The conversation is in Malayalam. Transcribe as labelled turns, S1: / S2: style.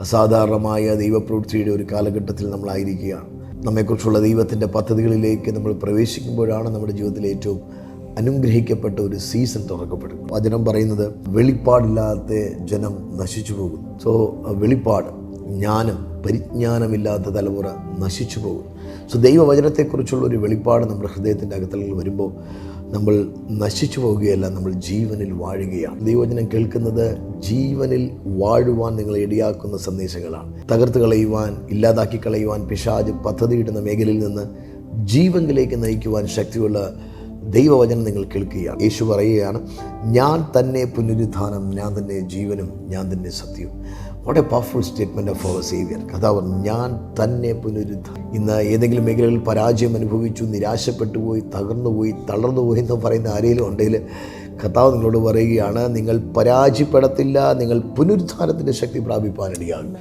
S1: അസാധാരണമായ ദൈവപ്രവൃത്തിയുടെ ഒരു കാലഘട്ടത്തിൽ നമ്മളായിരിക്കുകയാണ്. നമ്മെക്കുറിച്ചുള്ള ദൈവത്തിന്റെ പദ്ധതികളിലേക്ക് നമ്മൾ പ്രവേശിക്കുമ്പോഴാണ് നമ്മുടെ ജീവിതത്തിൽ ഏറ്റവും അനുഗ്രഹിക്കപ്പെട്ട ഒരു സീസൺ തുറക്കപ്പെടും വചനം പറയുന്നത് വെളിപ്പാടില്ലാത്ത ജനം നശിച്ചു പോകും സോ വെളിപ്പാട് ജ്ഞാനം പരിജ്ഞാനമില്ലാത്ത തലമുറ നശിച്ചു പോകും സോ ദൈവവചനത്തെക്കുറിച്ചുള്ള ഒരു വെളിപ്പാട് നമ്മുടെ ഹൃദയത്തിന്റെ അകത്തളിൽ വരുമ്പോൾ നമ്മൾ നശിച്ചു പോവുകയല്ല നമ്മൾ ജീവനിൽ വാഴുകയാണ്. ദൈവവചനം കേൾക്കുന്നത് ജീവനിൽ വാഴുവാൻ നിങ്ങളെ ഇടയാക്കുന്ന സന്ദേശങ്ങളാണ്. തകർത്ത് കളയുവാൻ ഇല്ലാതാക്കി കളയുവാൻ പിശാജ് പദ്ധതിയിടുന്ന മേഖലയിൽ നിന്ന് ജീവനിലേക്ക് നയിക്കുവാൻ ശക്തിയുള്ള ദൈവവചനം നിങ്ങൾ കേൾക്കുകയാണ്. യേശു പറയുകയാണ് ഞാൻ തന്നെ പുനരുദ്ധാനം ഞാൻ തന്നെ ജീവനും ഞാൻ തന്നെ സത്യവും. വളരെ powerful statement of our saviour കഥാവർ ഞാൻ തന്നെ പുനരുദ്ധാനം ഇന്ന് ഏതെങ്കിലും മേഖലകളിൽ പരാജയം അനുഭവിച്ചു നിരാശപ്പെട്ടു പോയി തകർന്നു പോയി തളർന്നു പോയി എന്ന് പറയുന്ന ആരെങ്കിലും ഉണ്ടെങ്കിൽ കഥാവ് നിങ്ങളോട് പറയുകയാണ് നിങ്ങൾ പരാജയപ്പെടത്തില്ല നിങ്ങൾ പുനരുദ്ധാനത്തിന്റെ ശക്തി പ്രാപിപ്പാനിടയാകും.